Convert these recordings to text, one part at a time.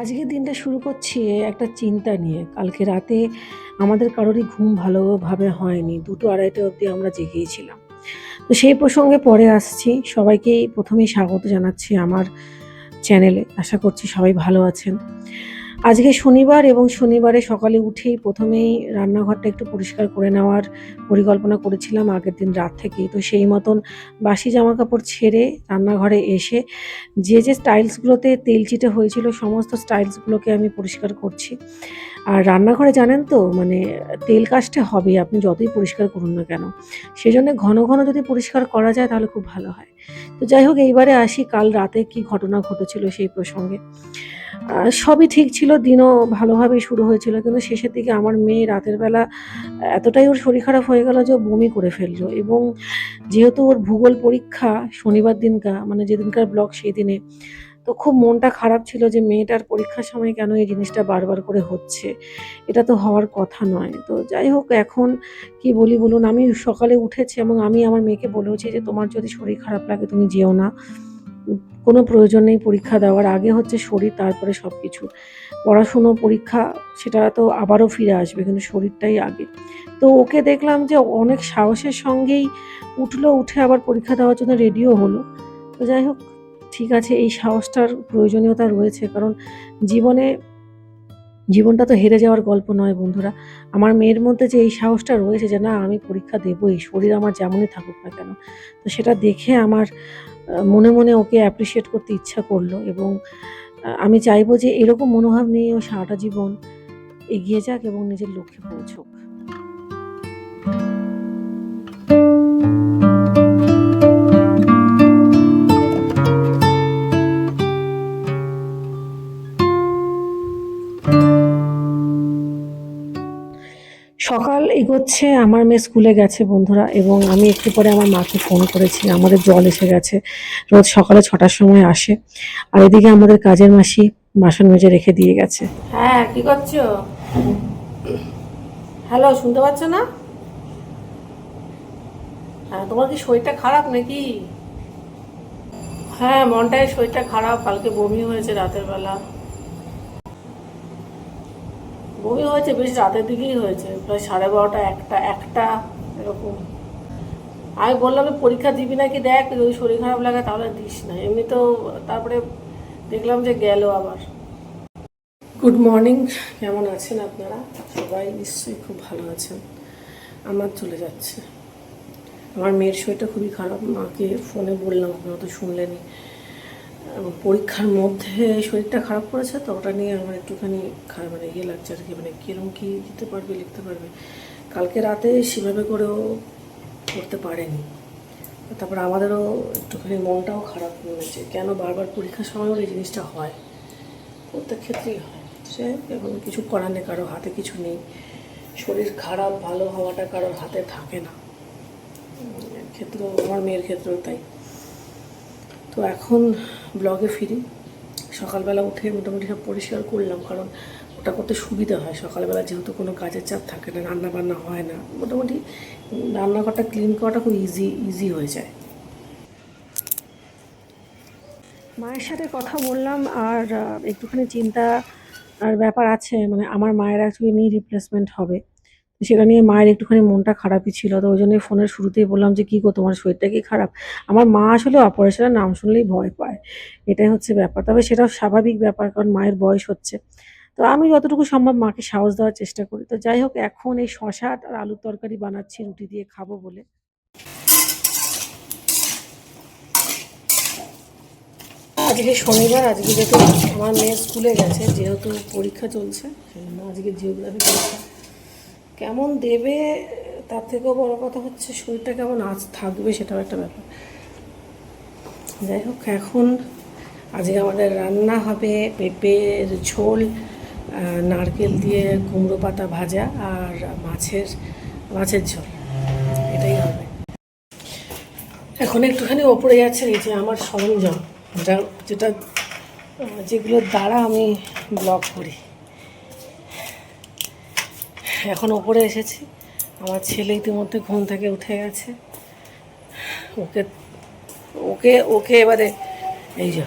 আজকের দিনটা শুরু করছি একটা চিন্তা নিয়ে। কালকে রাতে আমাদের কারোরই ঘুম ভালোভাবে হয়নি। দুটো আড়াইটা অবধি আমরা জেগেছিলাম তো সেই প্রসঙ্গে পরে আসছি। সবাইকেই প্রথমেই স্বাগত জানাচ্ছি আমার চ্যানেলে। আশা করছি সবাই ভালো আছেন। আজকে শনিবার এবং শনিবারে সকালে উঠেই প্রথমেই রান্নাঘরটা একটু পরিষ্কার করে নেওয়ার পরিকল্পনা করেছিলাম আগের দিন রাত থেকেই। তো সেই মতন বাসি জামা কাপড় ছেড়ে রান্নাঘরে এসে যে যে স্টাইলসগুলোতে তেল চিটে হয়েছিল, সমস্ত স্টাইলসগুলোকে আমি পরিষ্কার করছি। আর রান্নাঘরে জানেন তো মানে তেল কাজটা হবে আপনি যতই পরিষ্কার করুন না কেন। সেই জন্য ঘন ঘন যদি পরিষ্কার করা যায় তাহলে খুব ভালো হয়। তো যাই হোক, এইবারে আসি, কাল রাতে কি ঘটনা ঘটেছিল সেই প্রসঙ্গে। সবই ঠিক ছিল, দিনও ভালোভাবেই শুরু হয়েছিল, কিন্তু শেষের দিকে আমার মেয়ে রাতের বেলা এতটাই ওর শরীর খারাপ হয়ে গেল যে বমি করে ফেলল। এবং যেহেতু ওর ভূগোল পরীক্ষা শনিবার দিনকার মানে যেদিনকার ব্লগ সেই দিনে তো খুব মনটা খারাপ ছিল যে মেয়েটার পরীক্ষার সময় কেন এই জিনিসটা বারবার করে হচ্ছে? এটা তো হওয়ার কথা নয়। তো যাই হোক, এখন কি বলি বলুন? আমি সকালে উঠেছি এবং আমি আমার মেয়েকে বলেওছি যে, তোমার যদি শরীর খারাপ লাগে, তুমি যেও না। কোনো প্রয়োজন নেই পরীক্ষা দেওয়ার। আগে হচ্ছে শরীর, তারপরে সব কিছু পড়াশুনো, পরীক্ষা, সেটা তো আবারও ফিরে আসবে, কিন্তু শরীরটাই আগে। তো ওকে দেখলাম যে অনেক সাহসের সঙ্গেই উঠল, উঠে আবার পরীক্ষা দেওয়ার জন্য রেডিও হলো। তো যাই হোক ঠিক আছে, এই সাহসটার প্রয়োজনীয়তা রয়েছে। কারণ জীবনে, জীবনটা তো হেরে যাওয়ার গল্প নয় বন্ধুরা। আমার মেয়ের মধ্যে যে এই সাহসটা রয়েছে যে, না, আমি পরীক্ষা দেবই, শরীর আমার যেমনই থাকুক না কেন। তো সেটা দেখে আমার মনে মনে ওকে অ্যাপ্রিসিয়েট করতে ইচ্ছা করল এবং আমি চাইব যে এরকম মনোভাব নিয়ে ও সারাটা জীবন এগিয়ে যাক এবং নিজের লক্ষ্যে পৌঁছুক। এগোচ্ছে, আমার মেয়ে স্কুলে গেছে বন্ধুরা, এবং আমি একটু পরে আমার মাকে ফোন করেছি। আমাদের জল এসে গেছে, রোজ সকালে ছটার সময় আসে। আর এদিকে আমাদের কাজের মাসি বাসন মেজে রেখে দিয়ে গেছে। হ্যাঁ কি করছ? হ্যালো, শুনতে পাচ্ছ না? হ্যাঁ তোমার কি শরীরটা খারাপ নাকি? হ্যাঁ মনটাই শরীরটা খারাপ, কালকে বমি হয়েছে রাতের বেলা। বমি হয়েছে, বেশ রাতের দিকেই হয়েছে, প্রায় সাড়ে বারোটা, একটা একটা, এরকম। আমি বললাম পরীক্ষা দিবি নাকি দেখ যদি শরীর খারাপ লাগে তাহলে দিস না। এমনি তো তারপরে দেখলাম যে গেল আবার। গুড মর্নিং কেমন আছেন আপনারা? সবাই নিশ্চয়ই খুব ভালো আছেন। আমার চলে যাচ্ছে। আমার মেয়ের শরীরটা খুবই খারাপ, মাকে ফোনে বললাম, আপনারা তো শুনলেনই। এবং পরীক্ষার মধ্যে শরীরটা খারাপ করেছে, তো ওটা নিয়ে আমার একটুখানি মানে ইয়ে লাগছে আর কি মানে কীরকম কী দিতে পারবে, লিখতে পারবে। কালকে রাতে সেভাবে করেও করতে পারেনি। তারপর আমাদেরও একটুখানি মনটাও খারাপ হয়েছে কেন বারবার পরীক্ষার সময় এই জিনিসটা হয়? প্রত্যেক ক্ষেত্রেই হয়। সে এখন কিছু করার নেই, কারও হাতে কিছু নেই। শরীর খারাপ, ভালো হওয়াটা কারোর হাতে থাকে না। ক্ষেত্রেও, আমার মেয়ের ক্ষেত্রেও তাই। তো এখন ব্লগে ফিরি, সকালবেলা উঠে মোটামুটি সব পরিষ্কার করলাম, কারণ ওটা করতে সুবিধা হয়। সকালবেলা যেহেতু কোনো কাজের চাপ থাকে না রান্না বান্না হয় না, মোটামুটি রান্নাঘরটা ক্লিন করাটা খুব ইজি ইজি হয়ে যায়। মায়ের সাথে কথা বললাম, আর একটুখানি চিন্তা আর ব্যাপার আছে মানে আমার মায়ের অ্যাকচুয়ালি নি রিপ্লেসমেন্ট হবে। সেটা নিয়ে মায়ের একটুখানি মনটা খারাপই ছিল। তো ওই জন্য ফোনের শুরুতেই বললাম যে, কী গো, তোমার শরীরটা কি খারাপ? আমার মা আসলে অপারেশনের নাম শুনলেই ভয় পায়। এটাই হচ্ছে ব্যাপার। তবে সেটাও স্বাভাবিক ব্যাপার, কারণ মায়ের বয়স হচ্ছে। তো আমি যতটুকু সম্ভব মাকে সাহস দেওয়ার চেষ্টা করি। তো যাই হোক, এখন এই শশা আর আলুর তরকারি বানাচ্ছি রুটি দিয়ে খাব বলে। আজকে শনিবার, আজকে যেহেতু আমার মেয়ে স্কুলে গেছে, যেহেতু পরীক্ষা চলছে আজকে জিওগ্রাফি পরীক্ষা। কেমন দেবে, তার থেকেও বড় কথা হচ্ছে শরীরটা কেমন আজ থাকবে সেটাও একটা ব্যাপার। যাই হোক, এখন আজকে আমাদের রান্না হবে পেঁপের ঝোল নারকেল দিয়ে কুমড়ো পাতা ভাজা আর মাছের মাছের ঝোল। এটাই হবে। এখন একটুখানি ওপরে যাচ্ছে এই যে আমার সরঞ্জাম যেটা যেটা যেগুলোর দ্বারা আমি ব্লগ করি। এখন ওপরে এসেছি। আমার ছেলে ইতিমধ্যে ঘুম থেকে উঠে গেছে। ওকে ওকে ওকে এবারে এই যে।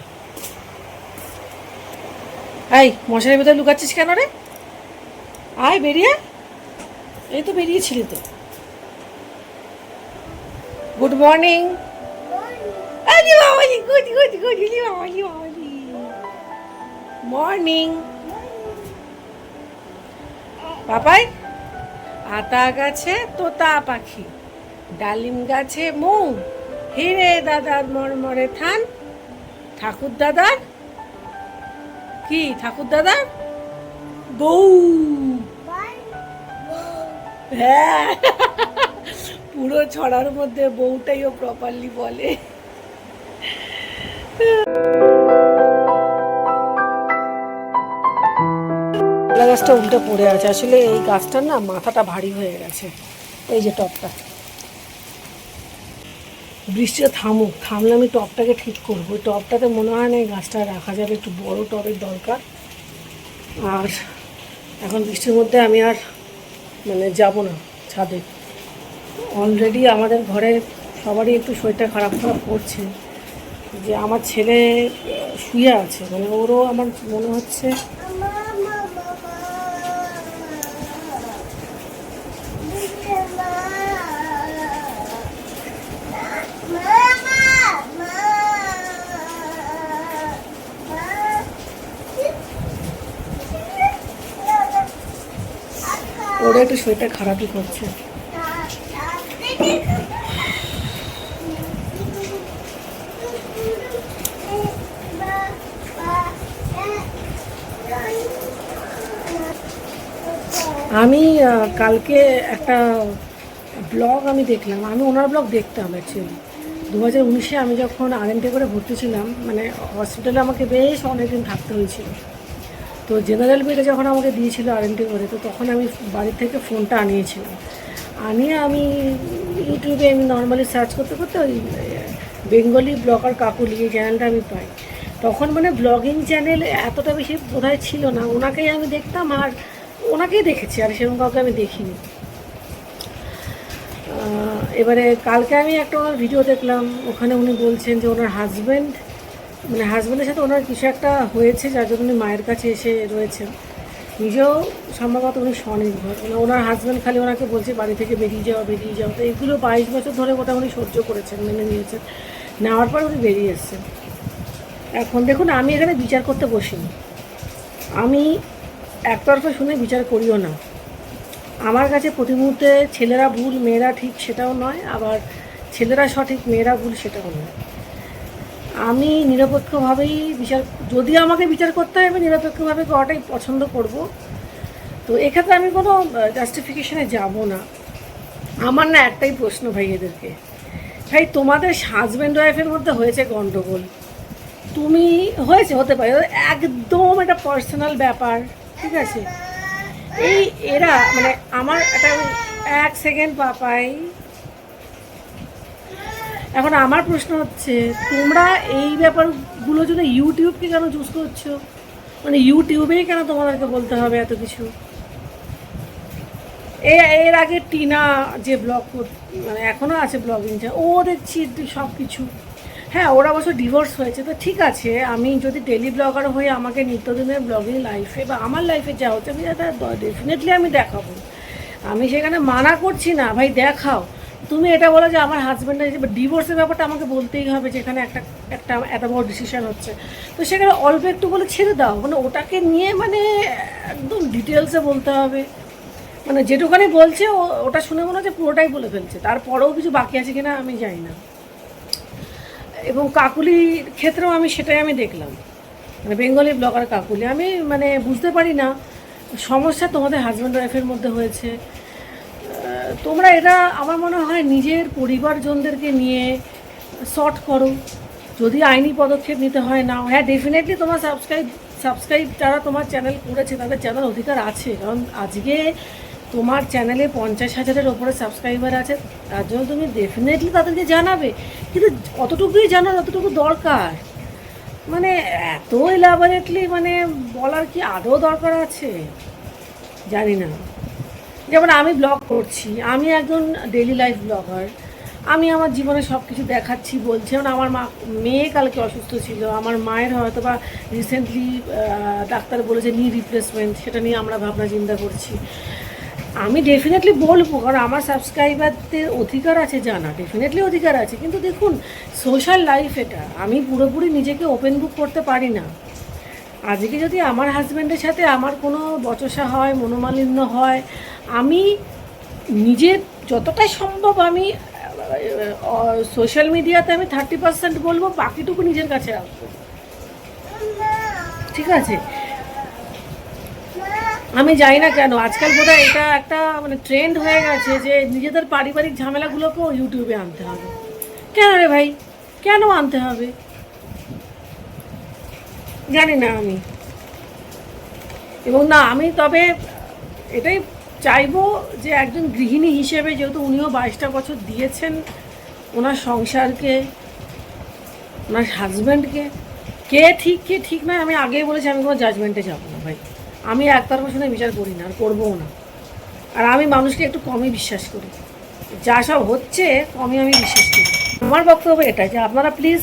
এই মশারির ভেতরে লুকাচ্ছিস কেন রে? আয় বেরিয়ে এই তো বেরিয়েছিলি তো। গুড মর্নিং আরে বাবালি গুড গুড গুড ইলি বাবালি বাবালি মর্নিং পাপাই আতা গাছে তোতা পাখি, ডালিম গাছে মৌ, হিরে দাদার মরমরে থান। ঠাকুর দাদার? কি, ঠাকুর দাদার? বউ। হ্যাঁ। পুরো ছড়ার মধ্যে বউটাইও প্রপারলি বলে। গাছটা উল্টে পড়ে আছে। আসলে এই গাছটার না মাথাটা ভারী হয়ে গেছে। এই যে টপটা। বৃষ্টিটা থামুক, থামলে আমি টপটাকে ঠিক করব। ওই টপটাতে মনে হয় না এই গাছটা রাখা যাবে, একটু বড় টবের দরকার। আর এখন বৃষ্টির মধ্যে আমি আর মানে যাব না ছাদে। অলরেডি আমাদের ঘরে সবারই একটু শরীরটা খারাপ খারাপ করছে। যে আমার ছেলে শুয়ে আছে মানে ওরও আমার মনে হচ্ছে একটু শরীরটা খারাপই করছে। আমি কালকে একটা ব্লগ আমি দেখলাম। আমি ওনার ব্লগ দেখতাম অ্যাকচুয়ালি দু হাজার উনিশে আমি যখন আরএনটে করে ভর্তি ছিলাম মানে হসপিটালে আমাকে বেশ অনেকদিন থাকতে হয়েছিল। তো জেনারেল বেডে যখন আমাকে দিয়েছিল আরএনটি করে, তো তখন আমি বাড়ি থেকে ফোনটা আনিয়েছিলাম। আনিয়ে আমি ইউটিউবে আমি নর্মালি সার্চ করতে করতে ওই বেঙ্গলি ব্লগার কাকুলি এই চ্যানেলটা আমি পাই। তখন মানে ব্লগিং চ্যানেল এতটা বেশি বোধহয় ছিল না। ওনাকেই আমি দেখতাম আর ওনাকেই দেখেছি, আর সেরকম কাউকে আমি দেখিনি। এবারে কালকে আমি একটা ওনার ভিডিও দেখলাম। ওখানে উনি বলছেন যে, ওনার হাজব্যান্ড মানে হাজব্যান্ডের সাথে ওনার কিছু একটা হয়েছে, যার জন্য উনি মায়ের কাছে এসে রয়েছেন। নিজেও সম্ভবত উনি স্বনির্ভর। মানে ওনার হাজব্যান্ড খালি ওনাকে বলছে, বাড়ি থেকে বেরিয়ে যাওয়া বেরিয়ে যাওয়া তো এগুলো বাইশ বছর ধরে ওটা উনি সহ্য করেছেন, মেনে নিয়েছেন। নেওয়ার পর উনি বেরিয়ে এসছেন। এখন দেখুন, আমি এখানে বিচার করতে বসিনি। আমি একতরফা শুনে বিচার করিও না। আমার কাছে প্রতি মুহূর্তে ছেলেরা ভুল, মেয়েরা ঠিক সেটাও নয়, আবার ছেলেরা সঠিক, মেয়েরা ভুল সেটাও নয়। আমি নিরপেক্ষভাবেই বিচার, যদি আমাকে বিচার করতে হয়, আমি নিরপেক্ষভাবে করাটাই পছন্দ করব। তো এক্ষেত্রে আমি কোনো জাস্টিফিকেশনে যাব না। আমার না একটাই প্রশ্ন ভাই এদেরকে। ভাই, তোমাদের হাজব্যান্ড ওয়াইফের মধ্যে হয়েছে গণ্ডগোল তুমি, হয়েছে, হতে পারে। একদম একটা পার্সোনাল ব্যাপার, ঠিক আছে? এই, এরা মানে আমার একটা এক সেকেন্ড পাপাই এখন আমার প্রশ্ন হচ্ছে, তোমরা এই ব্যাপারগুলো যদি ইউটিউবকে কেন চুজ করছ? মানে ইউটিউবেই কেন তোমাদেরকে বলতে হবে এত কিছু? এর আগে টিনা যে ব্লগ মানে এখনও আছে ব্লগিং ও দেখছি সব কিছু হ্যাঁ ওরা অবশ্য ডিভোর্স হয়েছে, তো ঠিক আছে, আমি যদি ডেলি ব্লগার হয়ে আমাকে নিত্যদিনের ব্লগিং লাইফে বা আমার লাইফে যা হচ্ছে, আমি ডেফিনেটলি আমি দেখাবো। আমি সেখানে মানা করছি না, ভাই দেখাও। তুমি এটা বলো যে আমার হাজব্যান্ডের ডিভোর্সের ব্যাপারটা আমাকে বলতেই হবে যেখানে একটা একটা, এত বড় ডিসিশন হচ্ছে। তো সেখানে অল্প একটু বলে ছেড়ে দাও। মানে ওটাকে নিয়ে মানে একদম ডিটেলসে বলতে হবে। মানে যেটুখানি বলছে ওটা শুনে মনে হচ্ছে পুরোটাই বলে ফেলছে। তারপরেও কিছু বাকি আছে কিনা আমি জানি না। এবং কাকুলির ক্ষেত্রেও আমি সেটাই আমি দেখলাম। মানে বেঙ্গলি ব্লগার কাকুলি। আমি মানে বুঝতে পারি না। সমস্যা তোমাদের হাজব্যান্ড ওয়াইফের মধ্যে হয়েছে। তোমরা এটা আমার মনে হয়, নিজের পরিবারজনদেরকে নিয়ে শর্ট করো। যদি আইনি পদক্ষেপ নিতে হয়, না হ্যাঁ ডেফিনেটলি তোমার সাবস্ক্রাইব সাবস্ক্রাইব যারা তোমার চ্যানেল করেছে, তাদের জানার অধিকার আছে। কারণ আজকে তোমার চ্যানেলে পঞ্চাশ হাজারের ওপরে সাবস্ক্রাইবার আছে, তার জন্য তুমি ডেফিনেটলি তাদেরকে জানাবে। কিন্তু অতটুকুই জানার অতটুকু দরকার। মানে এত এলাবোরেটলি মানে বলার কি আদৌ দরকার আছে? জানি না। যেমন আমি ব্লগ করছি, আমি একজন ডেলি লাইফ ব্লগার আমি আমার জীবনে সব কিছু দেখাচ্ছি, বলছি। যেমন আমার মা, মেয়ে কালকে অসুস্থ ছিল, আমার মায়ের হয়তো বা রিসেন্টলি ডাক্তার বলেছে নি রিপ্লেসমেন্ট সেটা নিয়ে আমরা ভাবনা চিন্তা করছি। আমি ডেফিনেটলি বলব, কারণ আমার সাবস্ক্রাইবারদের অধিকার আছে জানা ডেফিনেটলি অধিকার আছে। কিন্তু দেখুন সোশ্যাল লাইফ এটা, আমি পুরোপুরি নিজেকে ওপেন বুক করতে পারি না। আজকে যদি আমার হাজব্যান্ডের সাথে আমার কোনো বচসা হয়, মনোমালিন্য হয় আমি নিজের যতটা সম্ভব আমি সোশ্যাল মিডিয়াতে আমি থার্টি পার্সেন্ট বলব, বাকিটুকু নিজের কাছে রাখব। ঠিক আছে? আমি জানি না কেন, আজকাল বোধহয় এটা একটা মানে ট্রেন্ড হয়ে গেছে যে নিজেদের পারিবারিক ঝামেলাগুলোকেও ইউটিউবে আনতে হবে। কেন রে ভাই? কেন আনতে হবে? জানি না আমি। এবং না, আমি তবে এটাই চাইব যে একজন গৃহিণী হিসেবে, যেহেতু উনিও বাইশটা বছর দিয়েছেন, ওনার সংসারকে, ওনার হাজব্যান্ডকে কে ঠিক কে ঠিক নয়, আমি আগেই বলেছি, আমি কোনো জাজমেন্টে যাব না ভাই। আমি একতরফা শুনে বিচার করি না, আর করবোও না। আর আমি মানুষকে একটু কমই বিশ্বাস করি। যা সব হচ্ছে, কমই আমি বিশ্বাস করি। আমার বক্তব্য এটা যে আপনারা প্লিজ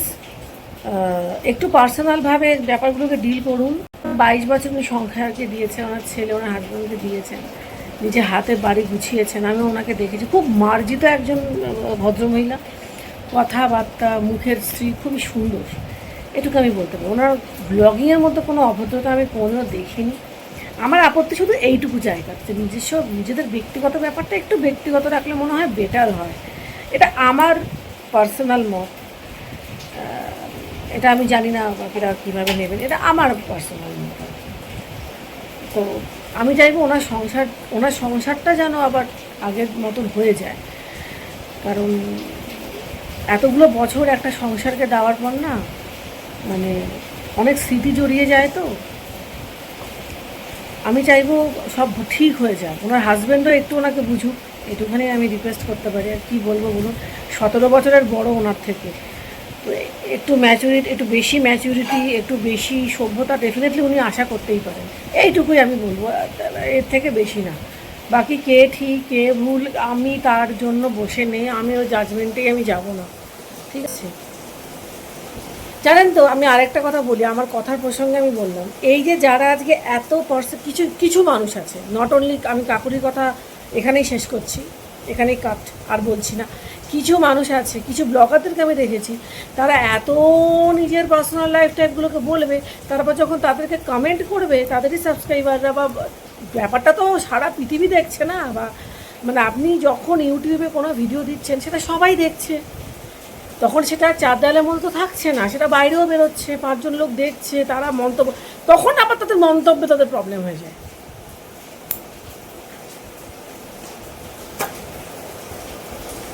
একটু পার্সোনালভাবে ব্যাপারগুলোকে ডিল করুন। বাইশ বছর উনি সংখ্যাকে দিয়েছেন, ওনার ছেলে, ওনার হাজব্যান্ডকে দিয়েছেন। নিজে হাতে বাড়ি গুছিয়েছেন, আমি ওনাকে দেখেছি। খুব মার্জিত একজন ভদ্রমহিলা। কথাবার্তা, মুখের স্ত্রী খুবই সুন্দর। এটুকু আমি বলতে পারি ওনার ব্লগিংয়ের মধ্যে কোনো অভদ্রতা আমি কোনো দেখিনি। আমার আপত্তি শুধু এইটুকু জায়গা, যে নিজস্ব, নিজেদের ব্যক্তিগত ব্যাপারটা একটু ব্যক্তিগত রাখলে মনে হয় বেটার হয়। এটা আমার পার্সোনাল মত। এটা আমি জানি না বাকিরা কীভাবে নেবেন। এটা আমার পার্সোনাল মত। তো আমি চাইব ওনার সংসার, ওনার সংসারটা যেন আবার আগের মতন হয়ে যায়। কারণ এতগুলো বছর একটা সংসারকে দেওয়ার পর না মানে অনেক স্মৃতি জড়িয়ে যায় তো। আমি চাইব সব ঠিক হয়ে যাক। ওনার হাজব্যান্ডও একটু ওনাকে বুঝুক। একটুখানি আমি রিকোয়েস্ট করতে পারি। আর কী বলব বলুন? সতেরো বছরের বড় ওনার থেকে। একটু ম্যাচুরিটি একটু বেশি ম্যাচুরিটি একটু বেশি সভ্যতা ডেফিনেটলি উনি আশা করতেই পারেন। এইটুকুই আমি বলব, এর থেকে বেশি না। বাকি কে ঠিক, কে ভুল, আমি তার জন্য বসে নেই আমি ওই জাজমেন্টেই আমি যাব না। ঠিক আছে? জানেন তো, আমি আরেকটা কথা বলি, আমার কথার প্রসঙ্গে আমি বললাম, এই যে যারা আজকে এত পার্সেন্ট কিছু কিছু মানুষ আছে নট অনলি আমি কাকুরির কথা এখানেই শেষ করছি, এখানেই কাট আর বলছি না কিছু মানুষ আছে, কিছু ব্লগারদেরকে আমি দেখেছি, তারা এত নিজের পার্সোনাল লাইফ টাইপগুলোকে বলবে তারপর যখন তাদেরকে কমেন্ট করবে, তাদেরই সাবস্ক্রাইবাররা বা ব্যাপারটা তো সারা পৃথিবী দেখছে না, বা মানে আপনি যখন ইউটিউবে কোনো ভিডিও দিচ্ছেন, সেটা সবাই দেখছে। তখন সেটা চার দেয়ালের মধ্যে তো থাকছে না, সেটা বাইরেও বেরোচ্ছে, পাঁচজন লোক দেখছে, তারা মন্তব্য, তখন আবার তাদের মন্তব্যে তাদের প্রবলেম হয়ে যায়।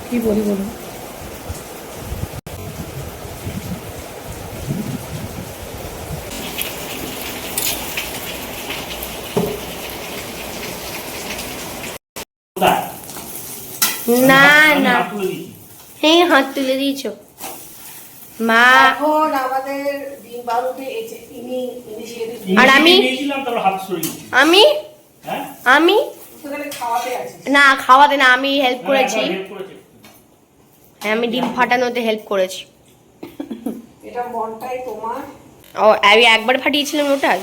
কি বলি বলুন না না। এই হাত তুলে দিয়েছ। মা। এখন আমাদের ডিম বারুতে ইনি ইনিশিয়েটিভ আর আমি? আমি? হ্যাঁ? আমি? সেখানে খাওয়াতে আছে না খাওয়াতে না আমি হেল্প করেছি। হ্যাঁ, আমি ডিম ফাটানোতে হেল্প করেছি। এটা মনটাই তোমার। ও আমি একবার ফাটিয়েছিলাম ওটাই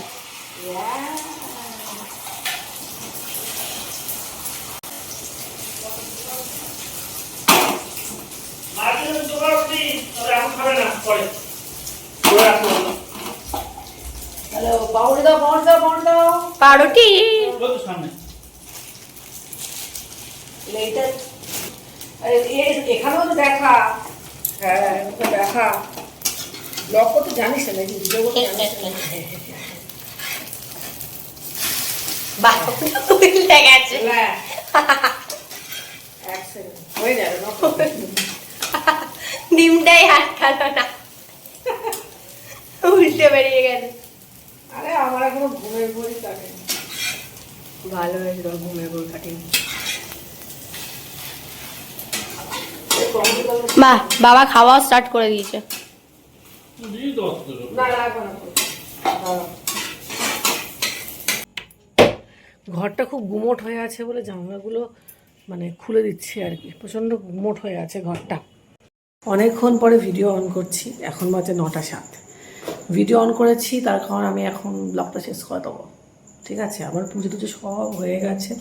দাও পাউরুটি। এইটা এখানেও তো দেখা। হ্যাঁ দেখা। ব্লগ করতে জানিস না নাকি ভিডিও করতে না? উল্টে ডিমটাই বেরিয়ে গেছে আরে আমার এখনও ঘুমের ঘড়ি কাটে ভালো হয়েছে তোর ঘুমের ঘড়ি কাটেনি। বাহ বাবা খাওয়া স্টার্ট করে দিয়েছে। ঘরটা খুব গুমোট হয়ে আছে বলে জানলাগুলো মানে খুলে দিচ্ছি আর কি। প্রচণ্ড গুমোট হয়ে আছে ঘরটা। অনেকক্ষণ পরে ভিডিও অন করছি, এখন বাজে নটা সাত। ভিডিও অন করেছি, তার কারণ আমি এখন ব্লগটা শেষ করে দেবো। ঠিক আছে? আমার পুজো টুজো সব হয়ে গেছে।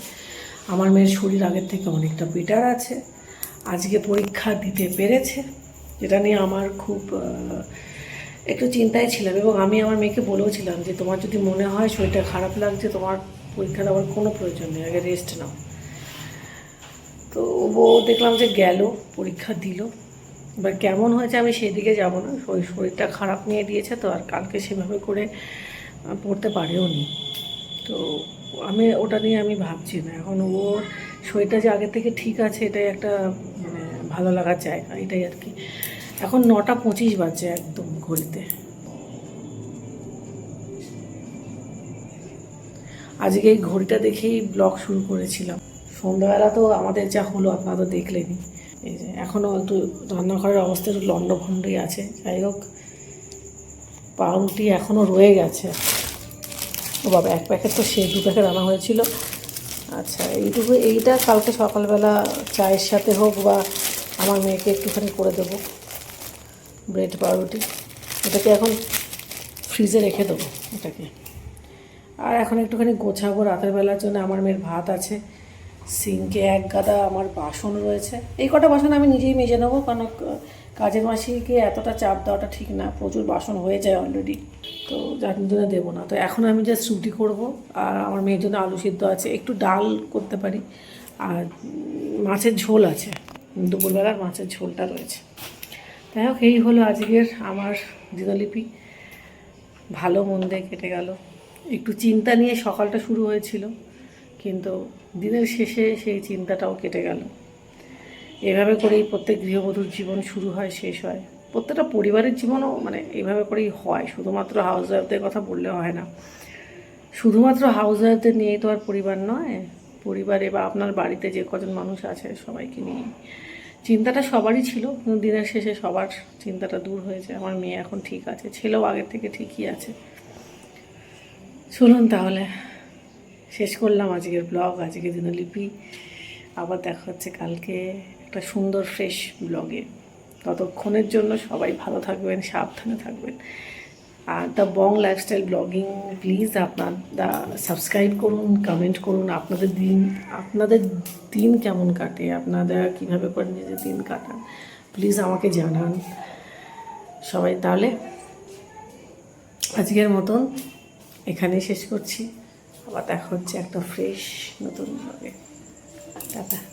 আমার মেয়ের শরীর আগের থেকে অনেকটা বেটার আছে। আজকে পরীক্ষা দিতে পেরেছে, যেটা নিয়ে আমার খুব একটু চিন্তায় ছিলাম এবং আমি আমার মেয়েকে বলেওছিলাম যে তোমার যদি মনে হয় শরীরটা খারাপ লাগছে, তোমার পরীক্ষা দেওয়ার কোনো প্রয়োজন নেই, আগে রেস্ট নাও। তো ও দেখলাম যে গেল, পরীক্ষা দিল। এবার কেমন হয়েছে আমি সেই দিকে যাব না ওই শরীরটা খারাপ নিয়ে দিয়েছে তো আর কালকে সেভাবে করে পড়তে পারেও নি। তো আমি, ওটা নিয়ে আমি ভাবছি না। এখন ওর শরীরটা যে আগে থেকে ঠিক আছে, এটাই একটা ভালো লাগার জায়গা, এটাই আর কি। এখন নটা পঁচিশ বাজে একদম ঘড়িতে। আজকে এই ঘড়িটা দেখেই ব্লগ শুরু করেছিলাম। সন্ধ্যাবেলা তো আমাদের যা হলো, আপনারা তো দেখলেনই। এই যে এখনও একটু রান্নাঘরের অবস্থা একটু লণ্ডভণ্ডই আছে। যাই হোক, পাউরুটি এখনও রয়ে গেছে। ও বাবা, এক প্যাকেট তো সে দু প্যাকেট আনা হয়েছিল। আচ্ছা এইটুকু, এইটা কালকে সকালবেলা চায়ের সাথে হোক বা আমার মেয়েকে একটুখানি করে দেবো ব্রেড পাউরুটি। এটাকে এখন ফ্রিজে রেখে দেবো এটাকে। আর এখন একটুখানি গোছাবো রাতের বেলার জন্য, আমার মেয়ের ভাত আছে, সিঙ্কে এক গাদা, আমার বাসন রয়েছে। এই কটা বাসন আমি নিজেই মেজে নেব, কারণ কাজের মাসিকে এতটা চাপ দেওয়াটা ঠিক না, প্রচুর বাসন হয়ে যায় অলরেডি তো যার জন্য দেবো না। তো এখন আমি জাস্ট রুটি করব, আর আমার মেয়ের জন্য আলু সিদ্ধ আছে, একটু ডাল করতে পারি, আর মাছের ঝোল আছে। দুপুরবেলার মাছের ঝোলটা রয়েছে। যাই হোক, এই হলো আজকের আমার দিনলিপি। ভালো মন্দে কেটে গেল। একটু চিন্তা নিয়ে সকালটা শুরু হয়েছিল, কিন্তু দিনের শেষে সেই চিন্তাটাও কেটে গেল। এভাবে করেই প্রত্যেক গৃহবধূর জীবন শুরু হয়, শেষ হয়। প্রত্যেকটা পরিবারের জীবনও মানে এইভাবে করেই হয়। শুধুমাত্র হাউস ওয়াইফদের কথা বললে হয় না। শুধুমাত্র হাউস ওয়াইফদের নিয়েই তো আর পরিবার নয় পরিবারে বা আপনার বাড়িতে যে কজন মানুষ আছে সবাইকে নিয়ে চিন্তাটা সবারই ছিল, কিন্তু দিনের শেষে সবার চিন্তাটা দূর হয়েছে। আমার মেয়ে এখন ঠিক আছে, ছেলেও আগের থেকে ঠিকই আছে। চলুন তাহলে, শেষ করলাম আজকের ব্লগ আজকে দিনলিপি। আবার দেখা হচ্ছে কালকে একটা সুন্দর ফ্রেশ ব্লগে ততক্ষণের জন্য সবাই ভালো থাকবেন, সাবধানে থাকবেন। আর the Bong lifestyle blogging please আপনার দা সাবস্ক্রাইব করুন কমেন্ট করুন, আপনাদের দিন আপনাদের দিন কেমন কাটে, আপনারা কীভাবে করেন নিজের দিন কাটান প্লিজ আমাকে জানান। সবাই তাহলে আজকের মতন এখানেই শেষ করছি। আবার দেখা হচ্ছে একটা ফ্রেশ নতুন ব্লগে টাটা।